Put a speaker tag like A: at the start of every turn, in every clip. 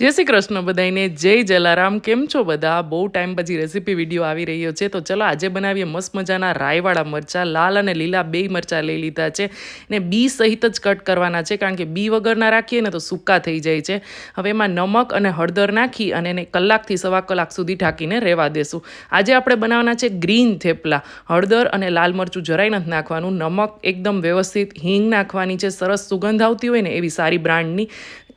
A: જય શ્રી કૃષ્ણ બધાને જય જલારામ. કેમ છો બધા? બહુ ટાઈમ પછી રેસીપી વીડિયો આવી રહ્યો છે. તો ચલો આજે બનાવીએ મસ્ત મજાના રાયવાળા મરચાં. લાલ અને લીલા બે મરચાં લઈ લીધા છે. ને બી સહિત જ કટ કરવાના છે. કારણ કે બી વગરના રાખીએ ને તો સૂકા થઈ જાય છે. હવે એમાં નમક અને હળદર નાખી અને એને કલાકથી સવા કલાક સુધી ઢાંકીને રહેવા દેશું. આજે આપણે બનાવવાના છે ગ્રીન થેપલા. હળદર અને લાલ મરચું જરાય નથી નાખવાનું. નમક એકદમ વ્યવસ્થિત હિંગ નાખવાની છે. સરસ સુગંધ આવતી હોય ને એવી સારી બ્રાન્ડની.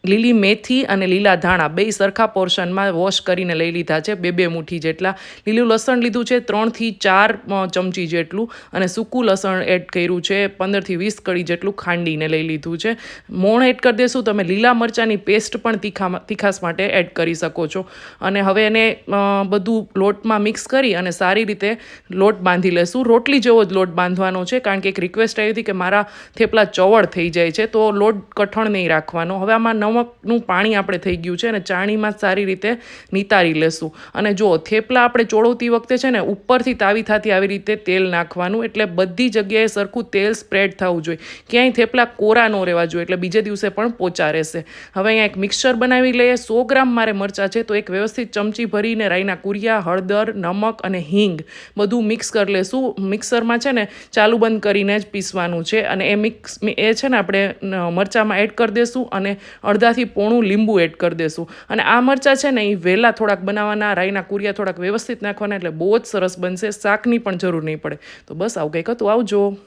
A: લીલી મેથી અને લીલા ધાણા, બે સરખા પોર્શનમાં વોશ કરીને લઈ લીધા છે, બે બે મુઠ્ઠી જેટલા. લીલું લસણ લીધું છે ત્રણથી ચાર ચમચી જેટલું અને સૂકું લસણ એડ કર્યું છે પંદરથી વીસ કળી જેટલું ખાંડીને લઈ લીધું છે. મોણ એડ કરી દેશું, તમે લીલા મરચાંની પેસ્ટ પણ તીખા તીખાસ માટે એડ કરી શકો છો. અને હવે એને બધું લોટમાં મિક્સ કરી અને સારી રીતે લોટ બાંધી લેશું. રોટલી જેવો જ લોટ બાંધવાનો છે, કારણ કે એક રિક્વેસ્ટ આવી હતી કે મારા થેપલા ચવડ થઈ જાય છે, તો લોટ કઠણ નહીં રાખવાનો. હવે આમાં નમકનું પાણી આપણે થઈ ગયું છે અને ચાણીમાં સારી રીતે નિતારી લેશું. અને જો થેપલા આપણે ચોળવતી વખતે છે ને ઉપરથી તાવી થતી આવી રીતે તેલ નાખવાનું, એટલે બધી જગ્યાએ સરખું તેલ સ્પ્રેડ થવું જોઈએ. ક્યાંય થેપલા કોરા ન રહેવા જોઈએ, એટલે બીજે દિવસે પણ પોચા રહેશે. હવે અહીંયા એક મિક્સર બનાવી લઈએ. સો ગ્રામ મારે મરચાં છે, તો એક વ્યવસ્થિત ચમચી ભરીને રાઈના કુરિયા, હળદર, નમક અને હિંગ બધું મિક્સ કરી લેશું. મિક્સરમાં છે ને ચાલુ બંધ કરીને જ પીસવાનું છે. અને એ મિક્સ એ છે ને આપણે મરચાંમાં એડ કરી દેશું અને અડધાથી પોણું લીંબુ એડ કરી દેશું. અને આ મરચાં છે ને એ વહેલા થોડાક બનાવવાના, રાઈના કુરિયા થોડાક વ્યવસ્થિત નાખવાના એટલે બહુ જ સરસ બનશે, શાકની પણ જરૂર નહીં પડે. તો બસ આવું કંઈક હતું, આવજો.